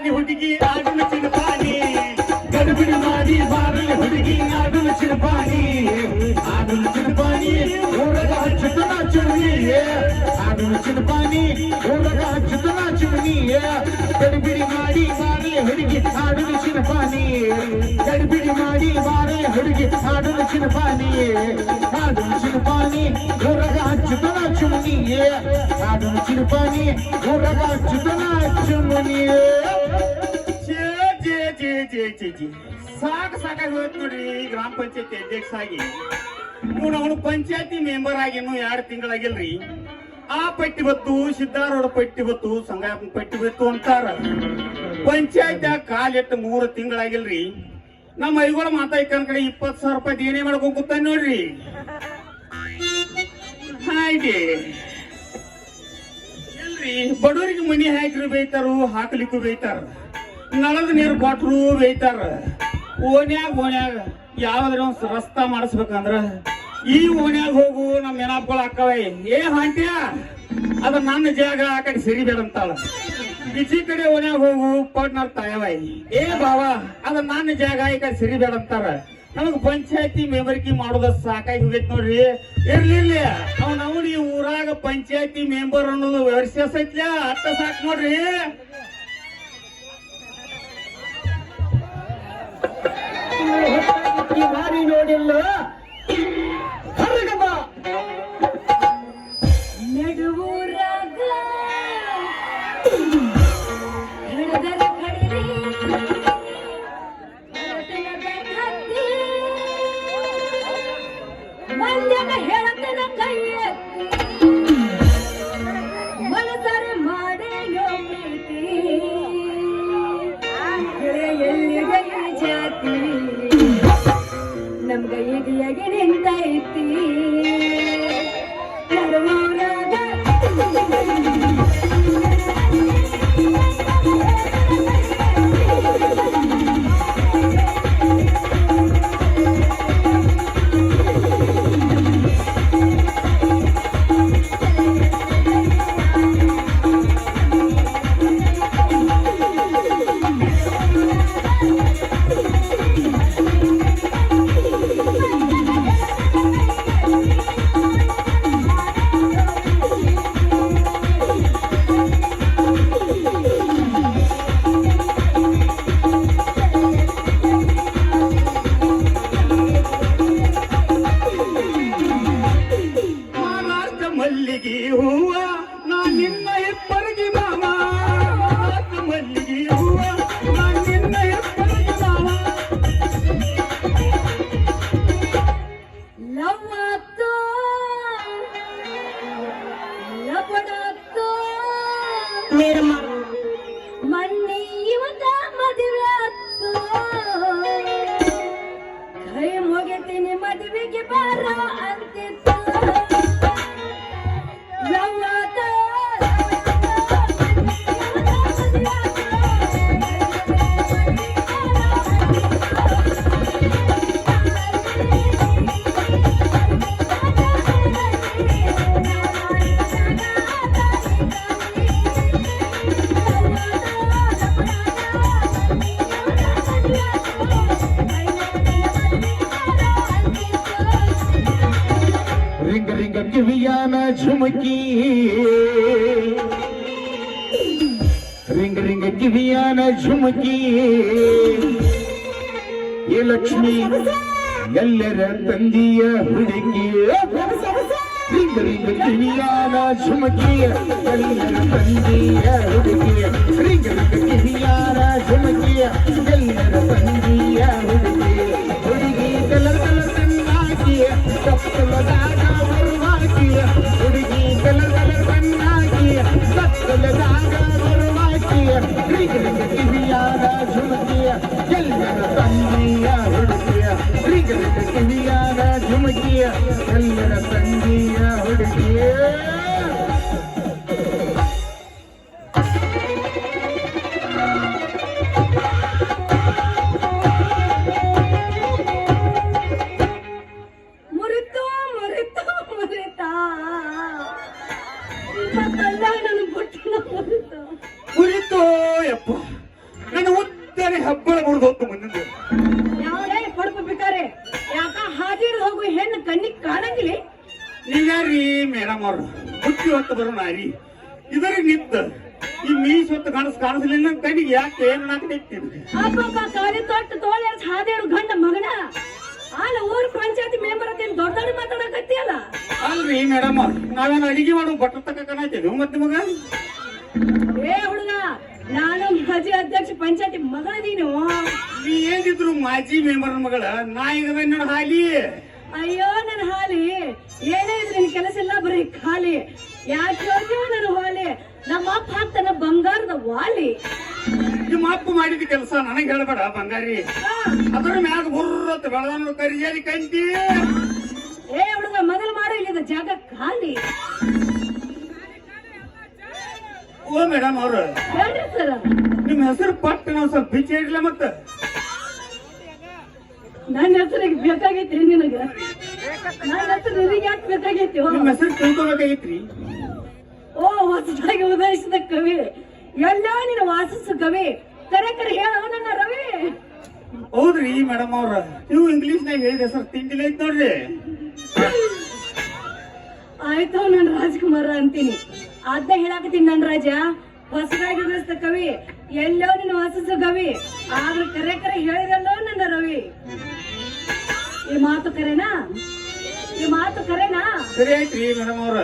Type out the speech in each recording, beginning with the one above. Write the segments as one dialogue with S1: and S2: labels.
S1: बागली हुडगी आडून चिरपाणी गडबड माझी बागली हुडगी आडून चिरपाणी आडून चिरपाणी ओरगा चितना चुरणी. आडून चिरपाणी ओरगा चितना चुरणी. गडबिडी माडी बागली हुडगी आडून चिरपाणी गडबिडी माडी बागली हुडगी आडून चिरपाणी आडून चिरपाणी ओरगा चितना चुरणी. आडून चिरपाणी ओरगा चितना चुरणी. ಛೇ. ಸಾಕು, ಸಾಕಾಗಿ ಹೋಯ್ತು ನೋಡ್ರಿ ಗ್ರಾಮ ಪಂಚಾಯತಿ ಅಧ್ಯಕ್ಷ ಆಗಿ ಇವ್ನು ಅವನು ಪಂಚಾಯತಿ ಮೆಂಬರ್ ಆಗಿ ಇನ್ನೂ ಎರಡು ತಿಂಗಳಾಗಿಲ್ರಿ. ಆ ಪಟ್ಟಿ ಬತ್ತು ಸಿದ್ದಾರೋಡ ಪಟ್ಟಿ ಬತ್ತು ಸಂಗಾಪನ ಪಟ್ಟಿ ಬತ್ತು ಅಂತಾರ. ಪಂಚಾಯತ್ ಕಾಲಿಟ್ಟು ಮೂರು ತಿಂಗಳಾಗಿಲ್ರಿ. ನಮ್ಮ ಐಗಳ ಮಾತಾಯ್ಕನ್ ಕಡೆ ಇಪ್ಪತ್ತು ಸಾವಿರ ರೂಪಾಯಿ ದೇನೇ ಮಾಡ್ಕೊಂಡ್ ಕೂತಾನೆ ನೋಡ್ರಿ. ಹಾಗೆ. ಇಲ್ರಿ, ಬಡವರಿಗೆ ಮನಿ ಹಾಕಿರು ಬೈತಾರು, ಹಾಕ್ಲಿಕ್ಕೂ ಬೈತಾರ. ನಳದ ನೀರು ಕೊಟ್ರು ಬೈತಾರ ಓನ್ಯಾಗ ಓನ್ಯಾಗ ಯಾವ್ದಾರ ಒಂದು ರಸ್ತಾ ಮಾಡಿಸ್ಬೇಕಂದ್ರ ಈ ಓಣ್ಯಾಗ ಹೋಗು ನಮ್ಮ ನೆನಪುಗಳು ಅಕ್ಕವ. ಏ ಹಾಂಟ್ಯ ಅದ ನನ್ನ ಜಾಗ, ಆ ಕಡೆ ಸಿರಿಬೇಡಂತಾಳ. ಬಿಜಿ ಕಡೆ ಓನ್ಯಾಗ ಹೋಗು, ಪಟ್ನರ್ ತಾಯವ ಏ ಬಾವಾ, ಅದ ನನ್ನ ಜಾಗ, ಈ ಕಡೆ ಸಿರಿಬೇಡಂತಾರ. ನಮಗ್ ಪಂಚಾಯತಿ ಮೆಂಬರ್ಕಿ ಮಾಡೋದ ಸಾಕಾಗಿ ಹೋಗೈತ್ ನೋಡ್ರಿ. ಇರ್ಲಿಲ್ಲ ಅವ್ನ ಈ ಊರಾಗ ಪಂಚಾಯತಿ ಮೆಂಬರ್ ಅನ್ನೋದು ವರ್ಷಸೈತ್ಲ ಅಟ್ಟ ಸಾಕ್ ನೋಡ್ರಿ.
S2: ಮಾಡಿ
S3: ಮುಗಿತೀನಿ ಮದುವೆಗೆ ಬಾರ ಅಂತಿತ್ತು
S2: ಕಿವಿಯಾನ ಝುಮಕಿ. ಏ ಲಕ್ಷ್ಮಿ, ಎಲ್ಲರ ತಂದಿಯ ಹುಡುಕಿ ರಿಂಗ ರಿಂಗ ಕಿವಿಯಾನ ಝುಮಕಿ. ಎಲ್ಲರ ತಂದಿಯ ಹುಡುಗಿ. ರಿಂಗ ರಿಂಗ ಎಲ್ಲರ ತಂದಿಯ ಹುಡುಗಿ. ಹುಡುಗಿ ಕಲರ್ ಕಲರ್ ತಂದಾಕಿಯ ರಿಂಗ ರಿಂಗ ಕಿವಿಯಾನ ಝುಮಕಿ ಎಲ್ಲರ ತಂದಿಯ ಹುಡುಕಿಯ ರಿಂಗ ಕಿವಿಯಾದ ಝುಮಕಿಯ. ಎಲ್ಲರ ತಂದಿಯ ಹುಡುಗಿಯ.
S1: ಹಾಕತೈತಿ
S3: ಅಬ್ಬಬ್ಬ ಕಾಲಿ ತೊಟ್ಟು ತೋಳೆ ಹಾದಿಡು ಗಂಡ ಮಗನ? ಅಲ್ಲ ಊರ್ ಪಂಚಾಯತಿ ಮೆಂಬರ್ ಅಂತ ದೊಡ್ಡ ದೊಡ್ಡ ಮಾತಾಡಕತ್ತಿಯಲ್ಲ?
S1: ಅಲ್ರಿ ಮೇಡಮ್ ನಾವೇನು ಅಡಿಗೆ ಮಾಡೋ ಬಟ್ಟ ತಕ್ಕನಾಯ್ತೇವೆ ಮತ್ತೆ ಮಗ?
S3: ಏ ಹುಡುಗ ನಾನು ಮಾಜಿ ಅಧ್ಯಕ್ಷ ಪಂಚಾಯತಿ ಮಗಳದೀನು
S1: ನೀ ಏನಿದ್ರು ಮಾಜಿ ಮೆಂಬರ್ ಮಗಳ? ನಾ ಈಗ ನನ್ನ ಹಾಲಿ.
S3: ಅಯ್ಯೋ ನನ್ನ ಹಾಲಿ. ಏನೇ ಇದ್ರೆ ನಿನ್ ಕೆಲಸ ಇಲ್ಲ ಬರೀ ಖಾಲಿ. ಯಾಕೆ ನನ್ನ ಹಾಲಿ? ನಮ್ಮ ಅಪ್ಪ ಹಾಕ್ತಾನ ಬಂಗಾರದ ವಾಲಿ.
S1: ನಿಮ್ಮ ಅಪ್ಪ ಮಾಡಿದ ಕೆಲಸ ನನಗೆ ಹೇಳ್ಬೇಡ ಬಂಗಾರಿ. ಅದ್ರ ಮ್ಯಾಗ ಬುರ್ರತ್ ಬೆಳದನ್ನು ಕರಿಯಲಿ ಕಂತಿ
S3: ಏ ಹುಡುಗ ಮೊದಲು ಮಾಡು ಇಲ್ಲಿದ ಜಾಗ ಖಾಲಿ.
S1: ಓ ಮೇಡಮ್ ಅವರು.
S3: ಹೇಳ್ರಿ ಸರ್
S1: ನಿಮ್ಮ ಹೆಸರು ಪಟ್ಟ ನಾವು ಸ್ವಲ್ಪ ಬಿಚ್ಚಿ ಇಡ್ಲ ಮತ್ತ.
S3: ನನ್ನ ಹೆಸರಿಗೆ ಬೇಕಾಗೈತ್ರಿ ನಿನಗ. ನನ್ನ ಹೆಸರು ನಿನಗೆ ಯಾಕೆ ಬೇಕಾಗೈತಿ?
S1: ನಿಮ್ಮ ಹೆಸರು ತಿಳ್ಕೊಬೇಕಾಗೈತ್ರಿ.
S3: ಓ ಹೊಸದಾಗಿ ಉದಯಿಸಿದ ಕವಿ. ಎಲ್ಲೋ ನೀನು ವಾಸಿಸು ಕವಿ. ಕರೆ ಕರೆ ಹೇಳೋ ನನ್ನ ರವಿ.
S1: ಹೌದ್ರಿ ಮೇಡಮ್ ಅವ್ರ. ನೀವು ಇಂಗ್ಲಿಷ್ ನಾಗ ಹೇಳಿದೆ ಸರ್ ತಿಂಡಿಲ್ಲ ಐತ್ ನೋಡ್ರಿ.
S3: ಆಯ್ತು ನನ್ ರಾಜ್ಕುಮಾರ ಅಂತೀನಿ. ಅದ್ನ ಹೇಳಾಕತ್ತೀನಿ ನನ್ ರಾಜ. ಹೊಸದಾಗಿ ಕವಿ ಎಲ್ಲೋ ನೀನು ವಾಸಿಸು ಕವಿ. ಆದ್ರೆ ಕರೆ ಕರೆ ಹೇಳಿದಲ್ಲೋ ನನ್ನ ರವಿ. ಈ ಮಾತು ಕರೆನಾ? ಈ ಮಾತು ಕರೆನಾ?
S1: ಸರಿ ಆಯ್ತ್ರಿ ಮೇಡಮ್ ಅವ್ರ.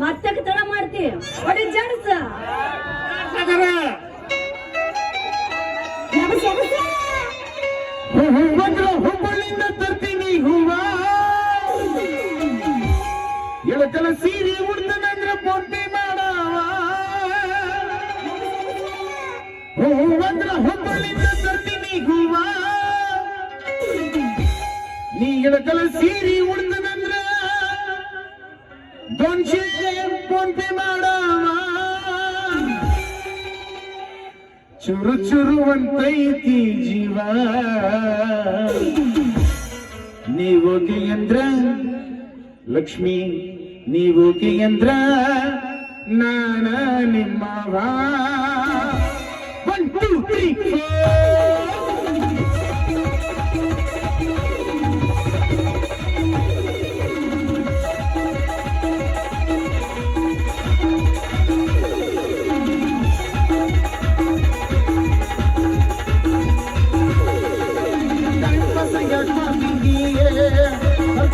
S3: ಮತ್ತೆ ತಡ ಮಾಡ್ತಿ. ಹೊಡಿ ಜಡ್ಸ.
S2: ಬಂದ್ರ ಹುಬ್ಬಳ್ಳಿಂದ ತರ್ತೀನಿ ಹೂವ. ಎಳಕಲ ಸೀರೆ ಉಡ್ದನಂದ್ರ ಪೊಟ್ಟಿ ಮಾಡವ ಬಂದ್ರ ಹುಬ್ಬಳ್ಳಿಂದ ತರ್ತೀನಿ ಹೂವ. ನೀ ಎಳಕಲ ಸೀರೆ ಚುರು ಚುರುವಂತೈತಿ ಜೀವ. ನೀವೋಗಿ ಅಂದ್ರ ಲಕ್ಷ್ಮಿ ನೀವೋಗಿ ಅಂದ್ರ ನಾನ ನಿಮ್ಮವ ಒನ್ ಟೂ ತ್ರೀ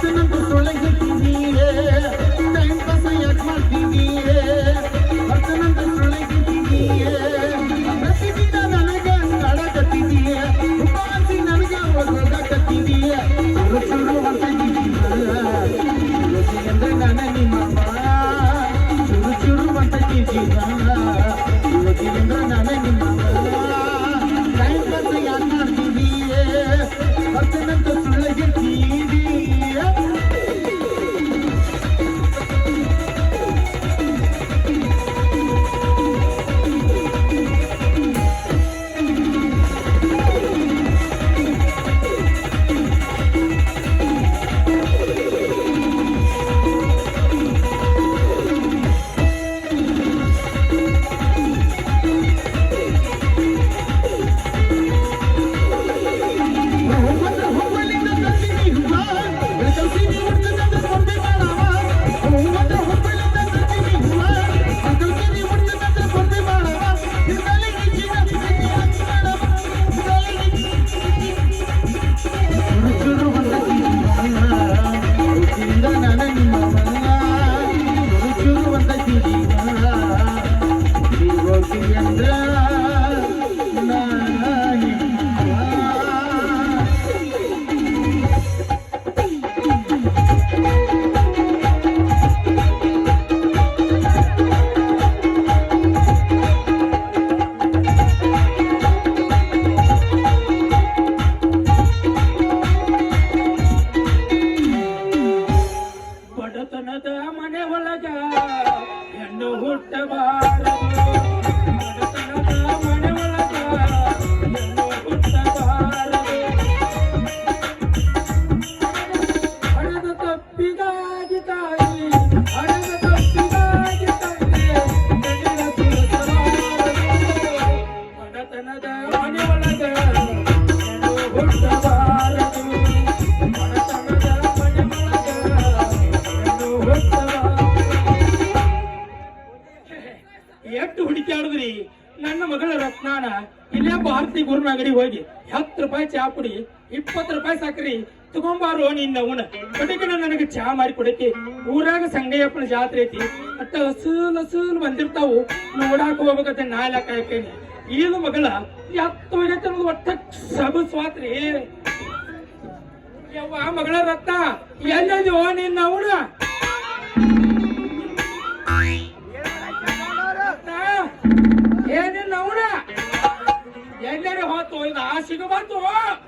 S4: கண்ணன் தொலைகட்டி நீரே ಅಂಗಡಿ ಹೋಗಿ ಹತ್ತು ರೂಪಾಯಿ ಚಾ ಪುಡಿ ಇಪ್ಪತ್ತು ರೂಪಾಯಿ ಸಕ್ರಿ, ತಗೊಂಬಾರು ನಿನ್ನ ಅವನ ನನಗೆ ಚಾ ಮಾಡಿ ಕೊಡಕ್ಕೆ ಊರಾಗ ಸಂಗಯ್ಯಪ್ಪನ ಜಾತ್ರೆ ಐತಿ. ಅಟ್ಟ ಹಸೂಲ್ ಹಸೂಲ್ ಬಂದಿರ್ತಾವು. ನೋಡಾಕ ಹೋಗ್ಬೇಕಂತ ನಾಲ್ಕ ಕಾಯ್ಕೇನಿ ಈದ ಮಗಳ ಎತ್ತು ಒಟ್ಟ ಸಬ ಸ್ವಾತ್ರಿ ಯವ್ವ ಮಗಳ ರತ್ನ ಎಲ್ಲದೋ ನಿನ್ನ ಅವನ ಹೋತು ಇದು ಆ ಸಿಗಬಾರ್ದು
S3: ಏ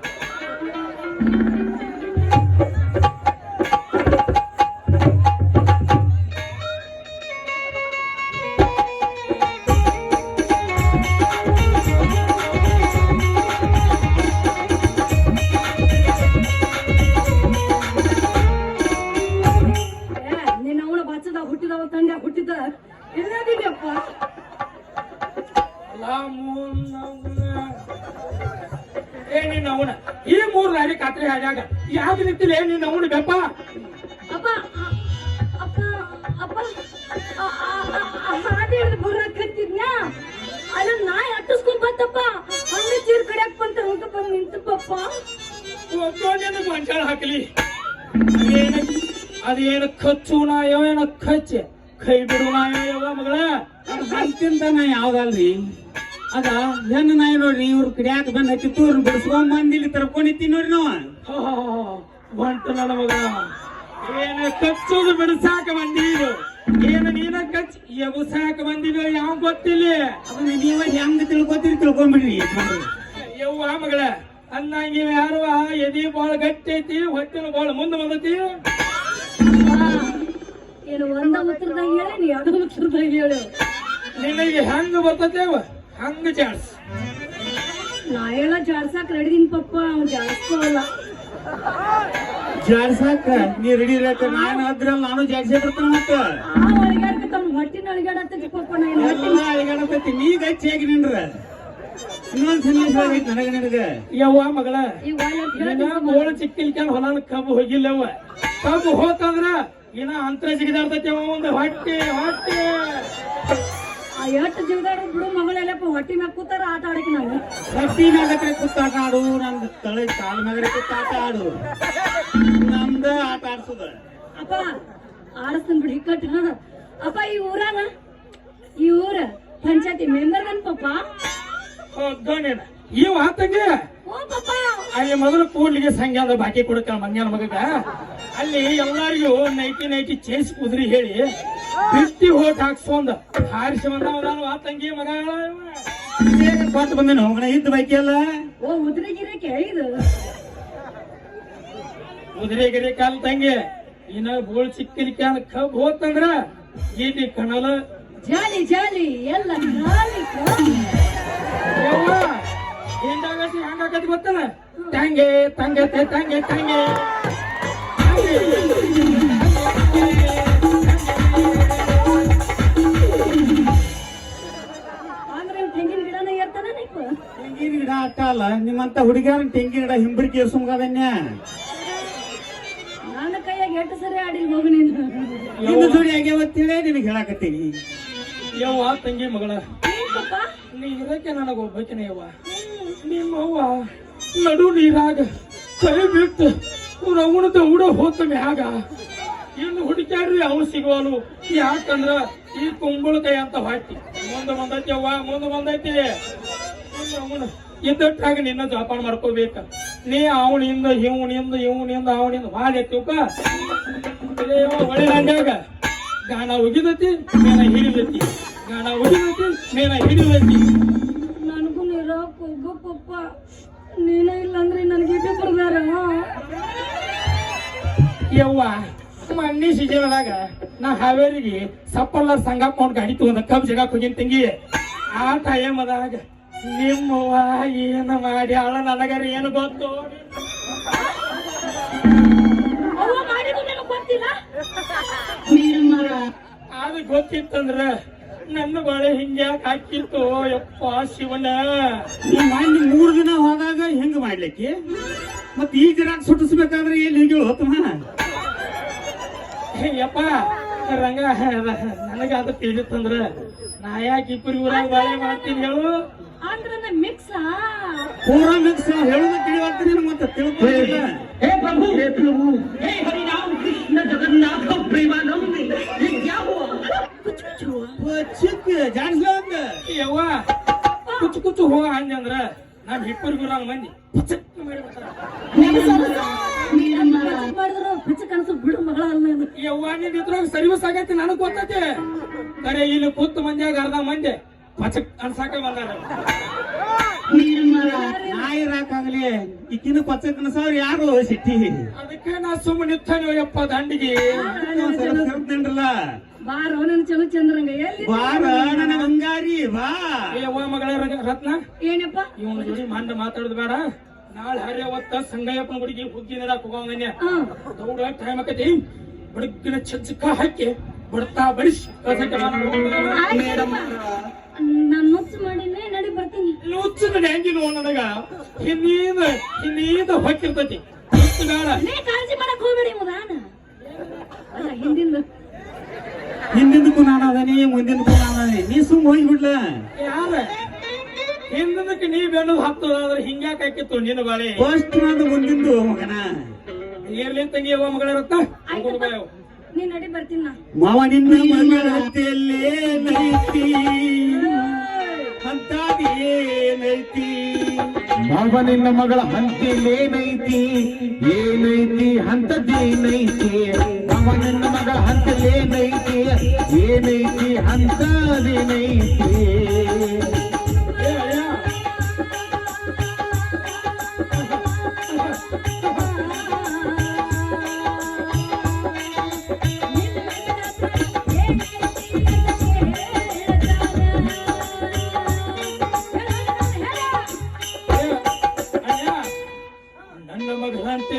S4: ಆದಾಗ ಯಾವ ರೀತಿಲಿ ಏ ನಿನ್ನ ಅವನು ಬೆಪ್ಪ?
S3: ಅಪ್ಪ ಅಪ್ಪ ಅಪ್ಪ ಅಲ್ಲ ನಾಯಿ ಅಟ್ಟಿಸ್ಕೊಂಡ್ ಚೀರ್ ಕಡಿಯಾಕ್ ಬಂತ ಹಂಗ ಬಂದ್ ನಿಂತಪ್ಪ
S4: ಒಬ್ಬನೇನು ಗೊಂಚಾಳ ಹಾಕಲಿ. ಅದೇನ ಅದೇನು ಖಚ್ಚು ನಾಯೋ ಏನೋ ಖಚ್ಚೆ ಕೈ ಬಿಡು ನಾಯೋ ಯೋಗ ಮಗಳ.
S1: ಅಂತಿಂತ ನಾ ಯಾವ್ದಲ್ರಿ? ಅದ ಹೆಣ್ಣು ನಾಯಿ ನೋಡ್ರಿ ಇವ್ರ ಕಡಿಯಾಕ ಬಂದ್ ಹಚ್ಚಿ ತೂರ್ ಬಿಡಿಸ್ಕೊಂಡ್ ಬಂದ್ ಇಲ್ಲಿ ತರ್ಕೊಂಡಿತ್ತಿ ನೋಡ್ರಿ ನಾವು.
S4: ಬಂಟ ನನ್ನ ಮಗ. ಏನ ಕಚ್ಚೋದು ಬಿಡಿಸಾಕ ಬಂದಿ ಏನ ನೀನ ಕಚ್ ಸಾಕ ಬಂದಿನೋ ಯಾವ ಗೊತ್ತಿಲ್ಲ.
S1: ಅದನ್ನ ನೀವ ಹೆಂಗ್ ತಿಳ್ಕೊತೀರಿ ತಿಳ್ಕೊಂಡ್ಬಿಡ್ರಿ
S4: ಯವ್ವ ಮಗಳ ಅನ್ನಂಗಿ ಯಾರು ಎದಿ ಬಾಳ ಗಟ್ಟಿ ಐತಿ ಹೊಟ್ಟಿನ ಬಾಳ ಮುಂದೆ ಬಂದತಿ.
S3: ಏನು ಒಂದ ಉತ್ತರದಾಗ ಹೇಳಿ ನೀ ಅದು ಉತ್ತರದಾಗ ಹೇಳು.
S4: ನಿನಗೆ ಹೆಂಗ ಬರ್ತೈತೇವ ಹಂಗ ಚಾನ್ಸ್
S3: ನಾ ಎಲ್ಲ ಜಾಡ್ಸಾಕ್ ರೆಡಿದಿನ ಪಪ್ಪ ಅವ್ನು ಜಾಡ್ಸ್ಕೋಲ್ಲ
S1: ಜಾಡ್ಸಾಕ ನೀ ರೆಡಿ ಇರಕ ನಾನು ಅದ್ರಲ್ಲಿ ನಾನು ಜಾಡ್ಸೇ ಬರ್ತಾನ ಮತ್ತ.
S3: ಆ ಒಳಗಾಡ್ಕ ತಮ್ಮ ಹೊಟ್ಟಿನ ಒಳಗಾಡತ್ತೈತಿ ಪಪ್ಪ ನಾ
S1: ಅಳಿಗಾಡತೈತಿ ನೀ ಗಚ್ಚಿ ಆಗಿ ನಿನ್ರ ಇನ್ನೊಂದ್ ಸನ್ನಿವೇಶ ಆಗೈತಿ ನನಗ ನಿನಗ.
S4: ಯವ್ವ ಮಗಳ
S3: ಈಗ
S4: ಹೊಲನ ಕಬ್ಬು ಹೋಗಿಲ್ಲವ್ವ. ಕಬ್ಬು ಹೋತಂದ್ರ ಇನ್ನ ಅಂತರ ಜಿಗಿದಾಡ್ತೈತಿ ಅವ ಒಂದು ಹೊಟ್ಟೆ ಹೊಟ್ಟೆ.
S3: ಎಷ್ಟು ಜೀವದಾಡ ಬಿಡು ಮಗಳೆಲ್ಲಪ್ಪ ಹೊಟ್ಟಿ ಮ್ಯಾಗ ಕೂತಾರ ಆಟ ಆಡಕ್ಕೆ ನಾವು.
S1: ರಟ್ಟಿ ಮ್ಯಾಗತ್ರೆ ಕುತ್ತಾಟ ಆಡು ನಂದು ತಲೆ ಕಾಲ ಮ್ಯಾಗರೆ ಕುತ್ತಾಟ ಆಡು. ನಮ್ದ ಆಟ ಆಡ್ಸುದ.
S3: ಅಪ್ಪ ಆಡಸ್ತನ್ ಬಿಡಿ ಕಟ್ ಅಪ್ಪ ಈ ಊರಾಗ ಈ ಊರ ಪಂಚಾಯತಿ ಮೆಂಬರ್ ನನ್ ಪಪ್ಪ
S4: ಇವ ಆತಂಗೆ
S3: ಓ ಪಪ್ಪ
S4: ಅಲ್ಲಿ ಮೊದಲು ಕೂಡ್ಲಿಗೆ ಸಂಘದ ಬಾಕಿ ಕೊಡಕ ಮಂಗ್ಯಾನ ಮಗಗ. ಅಲ್ಲಿ ಎಲ್ಲಾರಿಗೂ ನೈಟಿ ನೈಟಿ ಚೇಸ್ ಕುದ್ರಿ ಹೇಳಿ ಬಿತ್ತಿ ಹೋಟ್ ಹಾಕ್ಸ್ಕೊಂಡ್ ಹಾರಿಸಿ ಆ ತಂಗಿ ಮಗ
S1: ಕೊಟ್ಟು ಬಂದೇನು ಹೋಗಣ ಇದ್ದ ಬೈಕಿ ಅಲ್ಲ
S3: ಓ ಉದ್ರೆಗಿರಕ್ಕೆ ಇದು
S4: ಕುದುರೆ ಗಿರಿ ಕಾಲ್ ತಂಗಿ ಇನ್ನ ಬೋಳ್ ಕ್ಯಾನ್ ಕಬ್ ಹೋತಂದ್ರ ಗೀಟಿ ಕಣಲ.
S3: ಜಾಲಿ ಜಾಲಿ ಎಲ್ಲ
S4: ಜಾಲಿ ಹಿಂದಾಗತಿ ಹಂಗಾಗತಿ ಗೊತ್ತನ? ತಂಗೆ ತಂಗತೆ ತಂಗೆ ತಂಗೆ.
S1: ಗಿಡ ಹಾಕಲ್ಲ ನಿಮ್ಮಂತ ಹುಡುಗಿಯರ ತೆಂಗಿನ ಗಿಡ ಹಿಂಬರಿಕೆ ಏರ್ಸುಮ್ಗದನ್ಯ
S3: ನನ್ನ ಕೈಯಾಗ ಎಷ್ಟು ಸರಿ ಆಡಿ ಹೋಗು ನೀನು?
S1: ಇನ್ನು ಜೋಡಿ ಆಗ್ಯಾವತ್ತೇಳಿ ನಿನಗೆ ಹೇಳಾಕತ್ತೀನಿ.
S4: ಯವ್ವ ತಂಗಿ ಮಗಳ. ನೀ ಇರಕ್ಕೆ ನನಗ ಒಬ್ಬಕಿನ ಯವ್ವ. ನಿಮ್ಮವ್ವ ನಡು ನೀರಾಗ ಕೈ ಬಿಟ್ಟು ರವಣದ ಉಡ ಹೋತ ಮ್ಯಾಗ ಇನ್ನು ಹುಡುಕ್ಯಾಡ್ರಿ ಅವು ಸಿಗುವಲು ಯಾಕಂದ್ರ ಈ ಕುಂಬಳಕಾಯಿ ಅಂತ ಹಾಕಿ ಮುಂದೆ ಬಂದೈತಿ ಅವ್ವ ಮುಂದೆ ಬಂದೈತಿ. ಅವನು ಇದ್ದಟ್ಟಾಗ ನಿನ್ನ ಜೋಪಾನ ಮಾಡ್ಕೋಬೇಕ. ನೀ ಅವನಿಂದ ಇವನಿಂದ ಇವನಿಂದ ಅವನಿಂದ ಭಾಳ ಎತ್ತಿವಕ ಒಳ್ಳೆ ನಂಡ್ಯಾಗ ಗಾಣ ಉಗಿದತಿ ಮೇನ ಹಿಡಿದತಿ. ಗಾಣ ಉಗಿದತಿ ಮೇನ ಹಿಡಿದತಿ.
S3: ನನಗೂ ನೀರಪ್ಪ ಪಪ್ಪ. ನೀನೇ ಇಲ್ಲ ಅಂದ್ರೆ ನನಗೆ ಇಟ್ಟು ಬರ್ದಾರ
S4: ಯವ್ವ ಮಣ್ಣಿ ಸೀಸನ್ದಾಗ ನಾ ಹಾವೇರಿಗೆ ಸಪ್ಪಲ್ಲ ಸಂಗಪ್ಪ ಗಾಡಿ ತಗೊಂಡ ಕಬ್ಬು ಜಗಾಕ್ ಹೋಗಿನ ತಂಗಿ. ಆ ಟೈಮದಾಗ ನಿಮ್ಮವ್ವ ಏನು ಮಾಡಿ ಅಳ ನನಗರ ಏನು ಗೊತ್ತು? ಅದು ಗೊತ್ತಿತ್ತಂದ್ರ ನನ್ನ ಬಾಳೆ ಹಿಂಗ್ಯಾಕ್ ಹಾಕಿತ್ತು ಯಪ್ಪ ಶಿವನ
S1: ನಿಮ್ಮ ಮೂರು ದಿನ ಹೋದಾಗ ಹೆಂಗ್ ಮಾಡ್ಲಿಕ್ಕೆ? ಮತ್ ಈ ಗಿರಾಕ್ ಸುಟ್ಟಿಸ್ಬೇಕಾದ್ರೆ ಏನ್ ಹೋಗಿ ಹೋತಮ್ಮ
S4: ಯಪ್ಪ ರಂಗ ನನಗ ಅದು ತಿಳಿತಂದ್ರ ನಾ ಯಾಕೆ ಇಬ್ಬರಿ ಊರಾಗ ಬಾಳೆ ಮಾಡ್ತೀನಿ ಹೇಳು?
S3: ಅಂದ್ರ ಮಿಕ್ಸ್
S1: ಪೂರಾ ಮಿಕ್ಸ್ ಹೇಳುದ ತಿಳಿವಂತ ನೀನು ಮತ್ತೆ ತಿಳ್ಕೊಂಡಿಲ್ಲ
S2: हे प्रभु हे प्रभु हे हरि राम कृष्ण जगन्नाथ प्रेमानंद ये क्या हुआ
S1: ಚಿಕ್ಕ ಜಾಡ್ಸ್ಲಂದ
S4: ಯವ್ವ ಕುಚ್ಚು ಕುಚ್ಚು ಹೋ ಅಂದೆ ಅಂದ್ರ ನಾವ್ ಇಬ್ಬರಿಗೂ ಊರಾಗ ಮಂದಿ ಪಚಕ್ ಮಾಡಿಬಿಡ್ತಾರ
S3: ಮಾಡಿದ್ರು ಪಿಚ್ಚ ಕನಸು ಬಿಡು ಮಗಳ ಅಲ್ಲ ನಾನು
S4: ಯವ್ವ ನಿನ್ ಇದ್ರಾಗ ಸರ್ವಿಸ್ ಆಗೈತಿ ನನಗ್ ಗೊತ್ತೈತಿ ಕರೆ ಇಲ್ಲಿ ಕೂತ್ ಮಂದ್ಯಾಗ ಅರ್ಧ ಮಂದಿ ಪಚಕ್ ಅನ್ಸಾಕ ಬಂದಾರ
S1: ನಾಯಿ ರಾಕಾಗ್ಲಿ ಈಕಿನ ಪಚ್ಚ ಕನಸವ್ರು ಯಾರು ಸಿಟ್ಟಿ?
S4: ಅದಕ್ಕೆ ನಾ ಸುಮ್ಮನೆ ನಿಂತಾನೆ ಯಪ್ಪ ದಂಡಿಗೆ.
S1: ಕರ್ತಿನ್ರಲ್ಲ
S3: ಬಾರೋ ನನ್ನ ಚಲು ಚಂದ್ರಂಗ ಎಲ್ಲಿ
S1: ಬಾರ ನನ್ನ ಬಂಗಾರಿ ಬಾ.
S4: ಯವ್ವ ಮಗಳ ರತ್ನ?
S3: ಏನಪ್ಪ?
S4: ಇವನ ಜೋಡಿ ಮಂಡ ಮಾತಾಡೋದು ಬೇಡ. ನಾಳೆ ಹರಿ ಅವತ್ತ ಸಂಗಯ್ಯಪ್ಪನ ಗುಡಿಗೆ ಹುಗ್ಗಿ ನೀರಾಕ ಹೋಗಂಗನ್ಯ ದೌಡ ಟೈಮ್ ಆಕತಿ. ಬಡಗಿನ ಚಜ್ಜಕ ಹಾಕಿ ಬಡ್ತಾ ಬಡಿಸಿ.
S3: ಬರ್ತೀನಿ
S4: ನುಚ್ಚಿನ ಹೆಂಗಿ ನೋ ನನಗ ಹಿಂದೀದ ಹಿಂದೀದ ಹೊಕ್ಕಿರ್ತೈತಿ ಬೇಡ
S3: ನೀ ಕಾಳಜಿ ಮಾಡಕ್ ಹೋಗ್ಬೇಡಿ ಮುದಾನ. ಅಲ್ಲ ಹಿಂದಿಂದ.
S1: ಹಿಂದಿಂದಕ್ಕೂ ನಾನು ಅದನೇ ಮುಂದಿಂದಕ್ಕೂ ನಾನು ನೀ ಸುಮ್ಮ ಹೋಗ್ಬಿಡ್ಲ
S4: ಯಾರ? ಹಿಂದಕ್ಕೆ ನೀ ಬೆನ್ನದು ಹತ್ತದಾದ್ರೆ ಹಿಂಗ್ಯಾಕ ಹಾಕಿತ್ತು ನಿನ್ನ ಬಾಳೆ?
S1: ಫಸ್ಟ್ ನಂದು ಮುಂದಿಂದು ಮಗನ.
S4: ಇರ್ಲಿ ತಂಗಿ ಮಗಳ.
S3: ನಡಿ ಬರ್ತೀನಿ
S1: ಮಾವ ನಿನ್ನ ಮಗಳ ಹತ್ತಿಯಲ್ಲೇ ನೈತಿ ಅಂತದೇನೈತಿ
S2: ಮಾವ ನಿನ್ನ ಮಗಳ ಹಂತಲೇನೈತಿ ಏನೈತಿ? ಹಂತದೇನೈತಿ ಮಾವ ನಿನ್ನ ಮಗಳ ಹಂತಲೇನೈತಿ ಏನೈತಿ? ಹಂತದೇನೈತಿ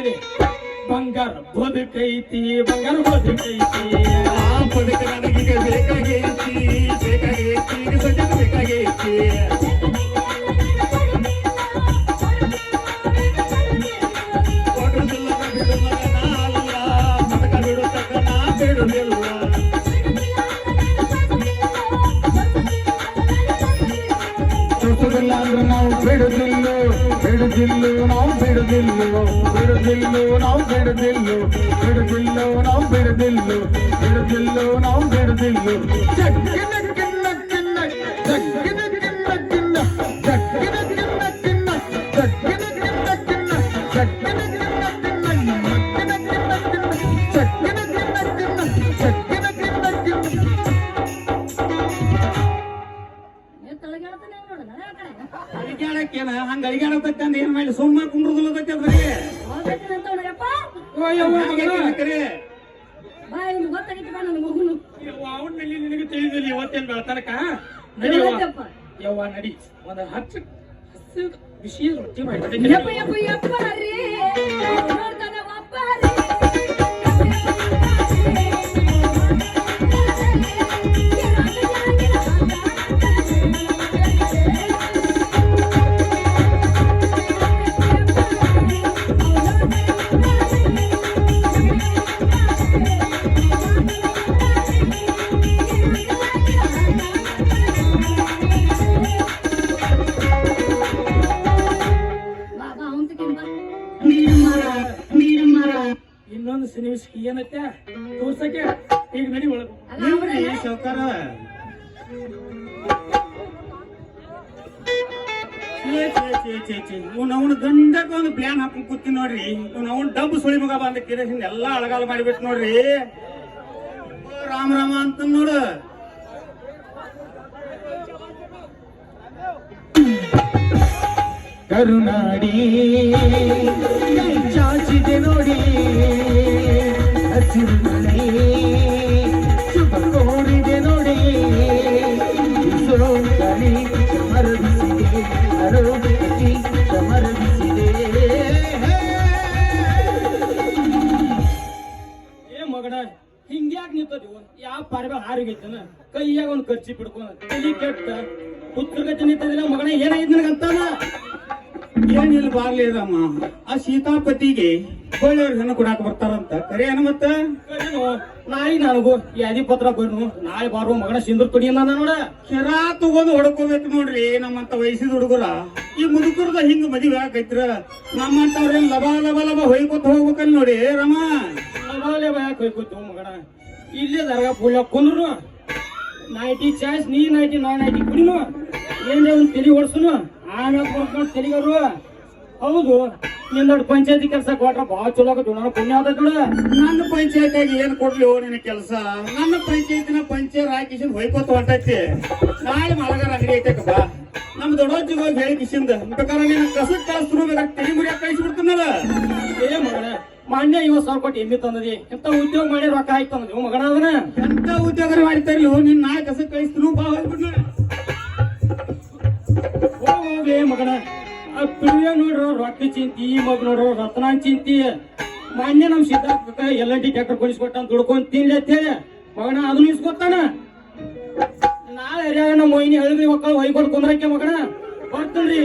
S4: ಅಂತೇಳಿ ಬಂಗಾರ ಬದುಕೈತಿ ಬಂಗಾರ ಬದುಕೈತಿ.
S2: ಆ ಬದುಕ ನನಗೀಗ ಬೇಕಾಗೈತಿ ಬೇಕಾಗೈತಿ ಈಗ ಸದ್ಯ ಬೇಕಾಗೈತಿ.
S4: బిడ్డలు నా
S3: బిడ్డలు
S4: బిడ్డలు నా బిడ్డలు బిడ్డలు నా బిడ్డలు ರೊಟ್ಟಿ ಮಾಡಿ
S3: ಯಪ್ಪ ಯಪ್ಪ ಯಪ್ಪ ರೀ ಅವನ್
S1: ಡಬ್ಬು ಸುಳಿ ಮಗ ಬಂದ ಕಿರೇಶ್ ಎಲ್ಲಾ ಅಳಗಾಲ ಮಾಡಿಬಿಟ್ಟು ನೋಡ್ರಿ. ರಾಮ ರಾಮ ಅಂತ ನೋಡು.
S2: ಕರುನಾಡಿ, ಚಾಚಿದೆ ನೋಡಿ, ಹಸಿರು
S4: ಪಾರ್ಬೆ ಹಾರಿಗೈತನ ಕೈಯಾಗ ಒಂದು ಖರ್ಚಿ ಬಿಡ್ಕೊಂಡ ಕೆಟ್ಟ ಕೆಟ್ಟ ಪುತ್ರಗತಿ ನಿಂತದಿಲ್ಲ ಮಗನ ಏನಾಯ್ತು ನನಗಂತಾನ
S1: ಏನಿಲ್ಲ ಬಾರ್ಲಿ ಅದಮ್ಮ ಆ ಸೀತಾಪತಿಗೆ ಕೊಳ್ಳಿಯವ್ರ ಹೆಣ್ಣು ಕೊಡಾಕ ಬರ್ತಾರಂತ. ಕರೆ ಏನ ಮತ್ತ
S5: ನಾಯಿ ನನಗೂ ಯಾದಿ ಪತ್ರ ಬರ್ನು ನಾಳೆ ಬಾರು ಮಗನ ಸಿಂಧೂರ್ ಕೊಡಿ ಅಂದ ನೋಡ.
S1: ಕೆರಾ ತಗೊಂಡು ಹೊಡ್ಕೋಬೇಕು ನೋಡ್ರಿ ನಮ್ಮಂತ ವಯಸ್ಸಿದ ಹುಡುಗರ. ಈ ಮುದುಕರದ ಹಿಂಗ ಮದುವೆ ಹಾಕೈತ್ರ ನಮ್ಮಂತವ್ರೇನ್ ಲಬಾ ಲಬ ಲಬ ಹೊಯ್ಕೊತ ಹೋಗ್ಬೇಕಲ್ಲ ನೋಡಿ ರಮ.
S5: ಲಬ ಯಾಕೆ ಹೋಯ್ಕೋತು ಮಗನ? ಇಲ್ಲೇ ದರ್ಗಾ ಫುಲ್ಲ ಕುಂದ್ರು ನೈಟಿ ಚಾಯ್ಸ್ ನೀ ನೈಟಿ ನಾ ನೈಟಿ ಕುಡಿನು ಏನ್ರ ಒಂದು ತಲೆ ಓಡಿಸುನು ಆಮೇಲೆ ಕೊಡ್ಕೊಂಡು ತೆಲಿಗರು ಹೌದು ನಿಂದೊಡ್ ಪಂಚಾಯತಿ ಕೆಲಸ ಕೊಟ್ರ ಭಾಳ ಚಲೋ ಆಗತ್ತು ಪುಣ್ಯ ಆದ
S1: ನನ್ನ ಪಂಚಾಯತಿಯಾಗಿ ಏನ್ ಕೊಡ್ಲಿ ಓ ನಿನ್ನ ಕೆಲಸ? ನನ್ನ ಪಂಚಾಯತಿನ ಪಂಚಾಯತ್ ರಾಕೇಶನ್ ಹೊಯ್ಕೋತ ಹೊಂಟೈತಿ ನಾಳೆ ಮಲಗಾರ ಅಂಗಡಿ ಐತೆ ಬಾ ನಮ್ ದೊಡ್ಡಜ್ಜಿಗೆ ಹೋಗಿ ಹೇಳಿ ಕಿಸಿಂದ ಬೇಕಾದ್ರೆ ನೀನು ಕಸಕ್ ಕಳಿಸ್ರು ಬೇಕಾದ್ರೆ ತಲೆ ಮುರಿಯಾಕ ಬಿಡ್ತೀನಲ್ಲ
S5: ಏ ಮಗನ ಮಾನ್ಯ ಐವತ್ ಸಾವಿರ ಕೊಟ್ಟು ಎಮ್ಮಿ ತಂದದಿ. ಎಂತ ಉದ್ಯೋಗ ಮಾಡಿ ರೊಕ್ಕ ಆಯ್ತು ತಂದದಿ. ಮಗನ ಅದನ್ನ
S1: ಎಂತ ಉದ್ಯೋಗ ಮಾಡ್ತಾರಲ್ಲ ನಿನ್ ನಾಳೆ ಕಸಕ್ ಕಳಿಸ್ರು ಬಾ ಹೋಗ್ಬಿಡ್ನ
S5: ಹೋಗ್ಲೇ ಮಗನ ಪಿಳಿಯ ನೋಡ್ರ ರೊಟ್ಟಿ ಚಿಂತಿ ಈ ಮಗ ನೋಡ್ರ ರತ್ನ ಚಿಂತಿ. ಮಾನ್ಯ ನಮ್ ಸಿದ್ಧಾರ್ಥ ಎಲ್ಲ ಡಿ ಟ್ಯಾಕ್ಟರ್ ಕೊಡಿಸ್ಕೊಟ್ಟ ದುಡ್ಕೊಂಡ್ ತಿನ್ಲಿ ಅಂತ ಹೇಳಿ. ಮಗನ ಅದನ್ನ ಇಸ್ಕೊತಾನ ನಾಳೆ ಹರಿಯಾಗ ನಮ್ಮ ಮೊಯ್ನಿ ಹೇಳಿದ್ರಿ ಮಕ್ಕಳು ಒಯ್ಕೊಂಡು ಕುಂದ್ರಕ್ಕೆ ಮಗನ. ಬರ್ತನ್ರಿ.